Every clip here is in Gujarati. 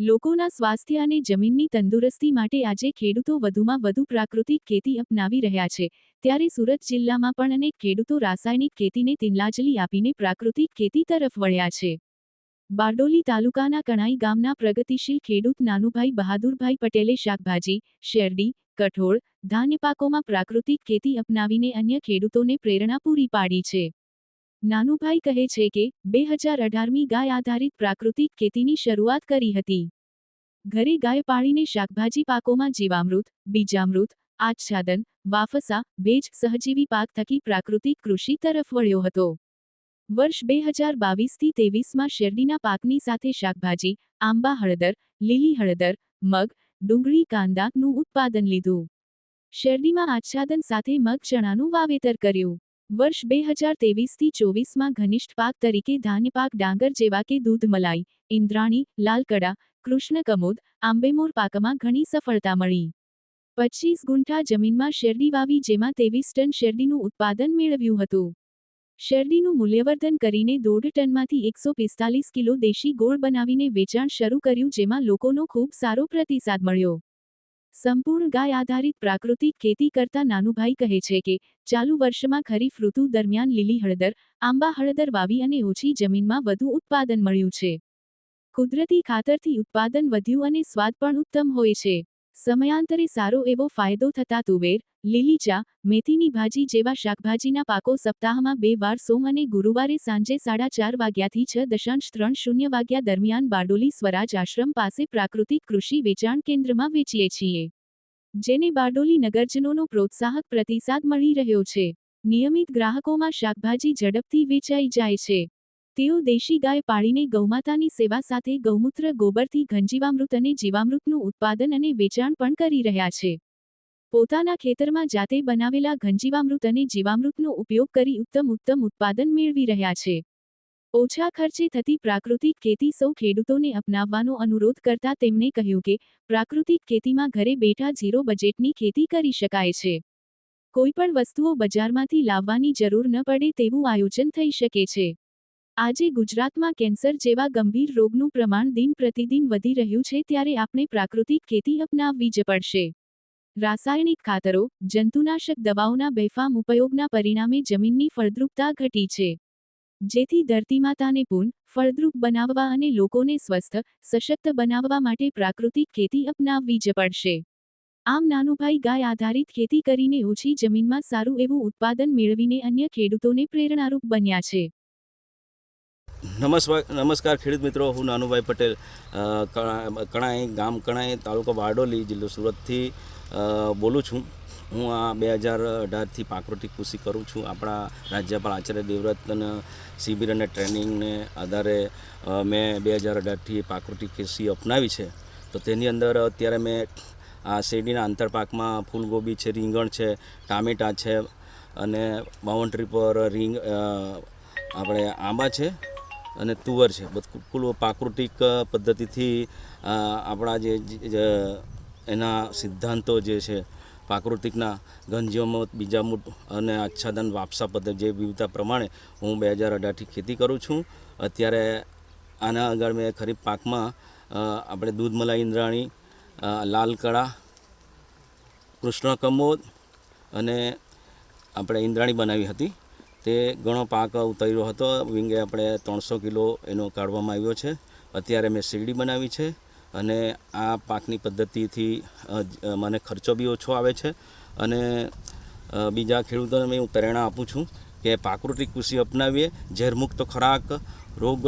લોકોના સ્વાસ્થ્ય અને જમીનની તંદુરસ્તી માટે આજે ખેડૂતો વધુમાં વધુ પ્રાકૃતિક ખેતી અપનાવી રહ્યા છે. ત્યારે સુરત જિલ્લામાં પણ અનેક ખેડૂતો રાસાયણિક ખેતીને તિલાંજલિ આપીને પ્રાકૃતિક ખેતી તરફ વળ્યા છે. બારડોલી તાલુકાના કણાઈ ગામના પ્રગતિશીલ ખેડૂત નાનુભાઈ બહાદુરભાઈ પટેલે શાકભાજી, શેરડી, કઠોળ, ધાન્ય પાકોમાં પ્રાકૃતિક ખેતી અપનાવીને અન્ય ખેડૂતોને પ્રેરણા પૂરી પાડી છે. નાનુભાઈ કહે છે કે, બે હજાર અઢારમી ગાય આધારિત પ્રાકૃતિક ખેતીની શરૂઆત કરી હતી. ઘરે ગાય પાળીને શાકભાજી પાકોમાં જીવામૃત, બીજામૃત, આચ્છાદન, વાફસા, ભેજ, સહજીવી પાક થકી પ્રાકૃતિક કૃષિ તરફ વળ્યો હતો. વર્ષ બે હજાર બાવીસથી તેવીસમાં શેરડીના પાકની સાથે શાકભાજી, આંબા હળદર, લીલી હળદર, મગ, ડુંગળી કાંદાનું ઉત્પાદન લીધું. શેરડીમાં આચ્છાદન સાથે મગ ચણાનું વાવેતર કર્યું. વર્ષ બે હજાર તેવીસથી ચોવીસમાં ઘનિષ્ઠ પાક તરીકે ધાન્ય પાક ડાંગર જેવા કે દૂધ, મલાઈ ઇન્દ્રાણી લાલકડા, કૃષ્ણ કમોદ, આંબેમોર પાકમાં ઘણી સફળતા મળી. પચીસ ગુંઠા જમીનમાં શેરડી વાવી જેમાં તેવીસ ટન શેરડીનું ઉત્પાદન મેળવ્યું હતું. શેરડીનું મૂલ્યવર્ધન કરીને દોઢ ટનમાંથી એકસો પિસ્તાલીસ કિલો દેશી ગોળ બનાવીને વેચાણ શરૂ કર્યું જેમાં લોકોનો ખૂબ સારો પ્રતિસાદ મળ્યો. સંપૂર્ણ ગાય આધારિત પ્રાકૃતિક ખેતી કરતા નાનુભાઈ કહે છે કે, ચાલુ વર્ષમાં ખરીફ ઋતુ દરમિયાન લીલી હળદર, આંબા હળદર વાવી અને ઓછી જમીનમાં વધુ ઉત્પાદન મળ્યું છે. કુદરતી ખાતરથી ઉત્પાદન વધ્યું અને સ્વાદ પણ ઉત્તમ હોય છે. સમયાંતરે સારો એવો ફાયદો થતા તુવેર, લીલી ચા, મેથીની ભાજી જેવા શાકભાજીના પાકો સપ્તાહમાં બે વાર સોમ અને ગુરુવારે સાંજે સાડા ચાર વાગ્યાથી છ દશાંશ ત્રણ શૂન્ય વાગ્યા દરમિયાન બારડોલી સ્વરાજ આશ્રમ પાસે પ્રાકૃતિક કૃષિ વેચાણ કેન્દ્રમાં વેચીએ છીએ. જેને બારડોલી નગરજનોનો પ્રોત્સાહક પ્રતિસાદ મળી રહ્યો છે. નિયમિત ગ્રાહકોમાં શાકભાજી ઝડપથી વેચાઈ જાય છે. તેઓ દેશી ગાય પાળીને ગૌમાતાની સેવા સાથે ગૌમૂત્ર, ગોબરથી ઘનજીવામૃત અને જીવામૃતનું ઉત્પાદન અને વેચાણ પણ કરી રહ્યા છે. પોતાના ખેતરમાં જાતે બનાવેલા ઘનજીવામૃત અને જીવામૃતનો ઉપયોગ કરી ઉત્તમ ઉત્તમ ઉત્પાદન મેળવી રહ્યા છે. ઓછા ખર્ચે થતી પ્રાકૃતિક ખેતી સૌ ખેડૂતોને અપનાવવાનો અનુરોધ કરતા તેમણે કહ્યું કે, પ્રાકૃતિક ખેતીમાં ઘરે બેઠા ઝીરો બજેટની ખેતી કરી શકાય છે. કોઈપણ વસ્તુઓ બજારમાંથી લાવવાની જરૂર ન પડે તેવું આયોજન થઈ શકે છે. આજે ગુજરાતમાં કેન્સર જેવા ગંભીર રોગનું પ્રમાણ દિન પ્રતિદિન વધી રહ્યું છે ત્યારે આપણે પ્રાકૃતિક ખેતી અપનાવવી જ પડશે. રાસાયણિક ખાતરો, જંતુનાશક દવાઓના બેફામ ઉપયોગના પરિણામે જમીનની ફળદ્રુપતા ઘટી છે. જેથી ધરતીમાતાને પૂર્ણ ફળદ્રુપ બનાવવા અને લોકોને સ્વસ્થ, સશક્ત બનાવવા માટે પ્રાકૃતિક ખેતી અપનાવવી જ પડશે. આમ નાનુભાઈ ગાય આધારિત ખેતી કરીને ઓછી જમીનમાં સારું એવું ઉત્પાદન મેળવીને અન્ય ખેડૂતોને પ્રેરણારૂપ બન્યા છે. નમસ્કાર નમસ્કાર ખેડૂત મિત્રો, હું નાનુભાઈ પટેલ કણાઈ ગામ કણાઈ તાલુકો બારડોલી જિલ્લો સુરતથી બોલું છું. હું આ બે હજાર અઢારથી પ્રાકૃતિક કૃષિ કરું છું. આપણા રાજ્યપાલ આચાર્ય દેવવ્રતના શિબિર અને ટ્રેનિંગને આધારે મેં બે હજાર અઢારથી પ્રાકૃતિક કૃષિ અપનાવી છે. તો તેની અંદર અત્યારે મેં આ શેરડીના આંતરપાકમાં ફૂલગોબી છે, રીંગણ છે, ટામેટાં છે અને બાઉન્ડ્રી પર રીંગ આપણે આંબા છે. અને તુવર છે. બધું કુલ પ્રાકૃતિક પદ્ધતિથી આપણા જે એના સિદ્ધાંતો જે છે, પ્રાકૃતિકના ગંજીઓમાં બીજા મૂટ અને આચ્છાદન વાપસા પદ્ધતિ જે વિવિધતા પ્રમાણે હું બે હજાર અઢારથી ખેતી કરું છું. અત્યારે આના આગળ મેં ખરીફ પાકમાં આપણે દૂધ મલાઈ ઇન્દ્રાણી લાલ કળા કૃષ્ણ કમોદ અને આપણે ઇન્દ્રાણી બનાવી હતી. તે ઘણો પાક ઉતર્યો હતો. વિંગે આપણે ત્રણસો કિલો એનો કાઢવામાં આવ્યો છે. અત્યારે મેં શેરડી બનાવી છે અને આ પાકની પદ્ધતિથી મને ખર્ચો બી ઓછો આવે છે અને બીજા ખેડૂતોને હું પ્રેરણા આપું છું કે પ્રાકૃતિક કૃષિ અપનાવીએ. ઝેરમુક્ત ખોરાક, રોગ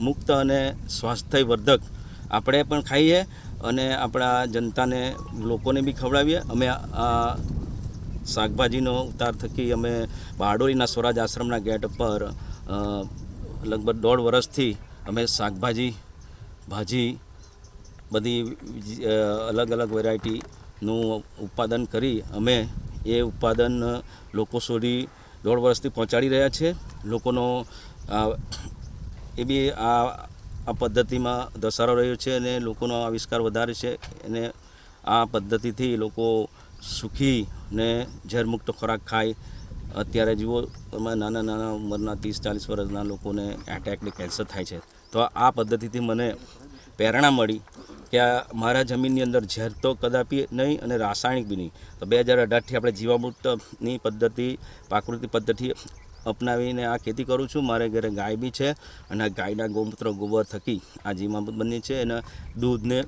મુક્ત અને સ્વાસ્થ્યવર્ધક આપણે પણ ખાઈએ અને આપણા જનતાને, લોકોને બી ખવડાવીએ. અમે શાકભાજીનો ઉતાર થકી અમે બારડોલીના સ્વરાજ આશ્રમના ગેટ પર લગભગ દોઢ વર્ષથી અમે શાકભાજી, ભાજી, બધી અલગ અલગ વેરાયટીનું ઉત્પાદન કરી અમે એ ઉત્પાદન લોકો સુધી દોઢ વર્ષથી પહોંચાડી રહ્યા છે. લોકોનો એ બી આ આ પદ્ધતિમાં ધસારો રહ્યો છે અને લોકોનો આવિષ્કાર વધારે છે અને આ પદ્ધતિથી લોકો સુખી ને ઝેરમુક્ત ખોરાક ખાય. અત્યારે જુઓ, એમાં નાના નાના ઉંમરના ત્રીસ, ચાલીસ વર્ષના લોકોને એટેકને કેન્સર થાય છે. તો આ પદ્ધતિથી મને પ્રેરણા મળી કે આ મારા જમીનની અંદર ઝેર તો કદાપી નહીં અને રાસાયણિક બી નહીં. તો બે હજાર અઢારથી આપણે જીવામૃતની પદ્ધતિ, પ્રાકૃતિક પદ્ધતિ અપનાવીને આ ખેતી કરું છું. મારે ઘરે ગાય બી છે અને આ ગાયના ગૌમૂત્ર, ગોબર થકી આ જીવામૃત બની છે. અને દૂધને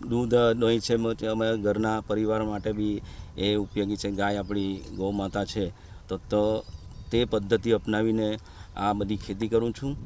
દૂધ, દહીં છે અમે ઘરના પરિવાર માટે બી એ ઉપયોગી છે. ગાય આપણી ગૌ માતા છે તો તો પદ્ધતિ અપનાવીને આ બધી ખેતી કરું છું.